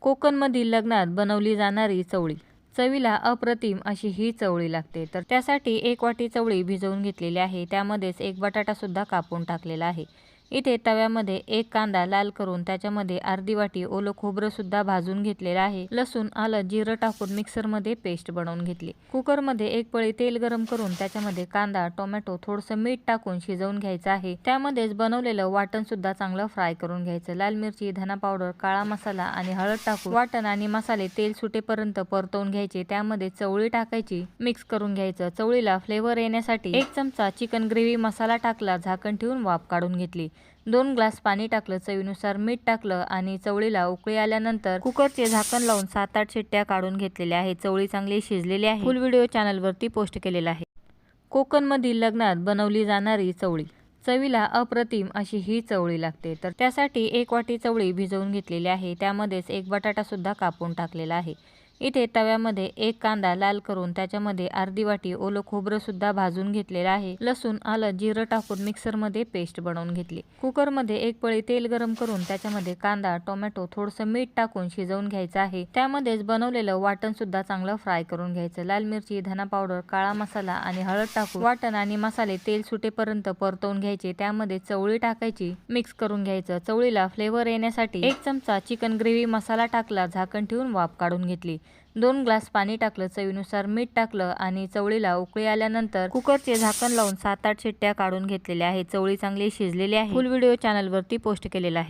कोकणमधील लग्नात बनवली जाणारी चवळी. चवीला अप्रतिम अशी ही चवळी लागते. तर त्यासाठी एक वाटी चवळी भिजवून घेतलेली आहे. त्यामध्येच एक बटाटा सुद्धा कापून टाकलेला आहे. इथे तव्यामध्ये एक कांदा लाल करून त्याच्यामध्ये अर्धी वाटी ओलं खोबरं सुद्धा भाजून घेतलेलं आहे. लसूण आलं जिरं टाकून मिक्सरमध्ये पेस्ट बनवून घेतली. कुकरमध्ये एक पळी तेल गरम करून त्याच्यामध्ये कांदा टोमॅटो थोडंसं मीठ टाकून शिजवून घ्यायचं आहे. त्यामध्येच बनवलेलं वाटण सुद्धा चांगलं फ्राय करून घ्यायचं. लाल मिरची धना पावडर काळा मसाला आणि हळद टाकून वाटण आणि मसाले तेल सुटेपर्यंत परतवून घ्यायचे. त्यामध्ये चवळी टाकायची मिक्स करून घ्यायचं. चवळीला फ्लेवर येण्यासाठी एक चमचा चिकन ग्रेव्ही मसाला टाकला झाकण ठेवून वाफ काढून घेतली. दोन ग्लास पाणी टाकलं चवीनुसार मीठ टाकलं आणि चवळीला उकळी आल्यानंतर कुकरचे झाकण लावून सात आठ शिट्ट्या काढून घेतलेल्या आहेत. चवळी चांगली शिजलेली आहे. फुल व्हिडिओ चॅनलवरती पोस्ट केलेला आहे. कोकणमधील लग्नात बनवली जाणारी चवळी. चवीला अप्रतिम अशी ही चवळी लागते. तर त्यासाठी एक वाटी चवळी भिजवून घेतलेली आहे. त्यामध्येच एक बटाटा सुद्धा कापून टाकलेला आहे. इथे तव्यामध्ये एक कांदा लाल करून त्याच्यामध्ये अर्धी वाटी ओलं खोबरं सुद्धा भाजून घेतलेलं आहे. लसूण आलं जिरं टाकून मिक्सरमध्ये पेस्ट बनवून घेतली. कुकरमध्ये एक पळी तेल गरम करून त्याच्यामध्ये कांदा टोमॅटो थोडंसं मीठ टाकून शिजवून घ्यायचं आहे. त्यामध्येच बनवलेलं वाटण सुद्धा चांगलं फ्राय करून घ्यायचं. लाल मिरची धना पावडर काळा मसाला आणि हळद टाकून वाटण आणि मसाले तेल सुटेपर्यंत परतवून घ्यायचे. त्यामध्ये चवळी टाकायची मिक्स करून घ्यायचं. चवळीला फ्लेवर येण्यासाठी एक चमचा चिकन ग्रेव्ही मसाला टाकला झाकण ठेवून वाफ काढून घेतली. दोन ग्लास पाणी टाकलं चवीनुसार मीठ टाकलं आणि चवळीला उकळी आल्यानंतर कुकरचे झाकण लावून सात आठ शिट्ट्या काढून घेतलेल्या आहेत. चवळी चांगली शिजलेली आहे. फुल व्हिडिओ चॅनलवरती पोस्ट केलेला आहे.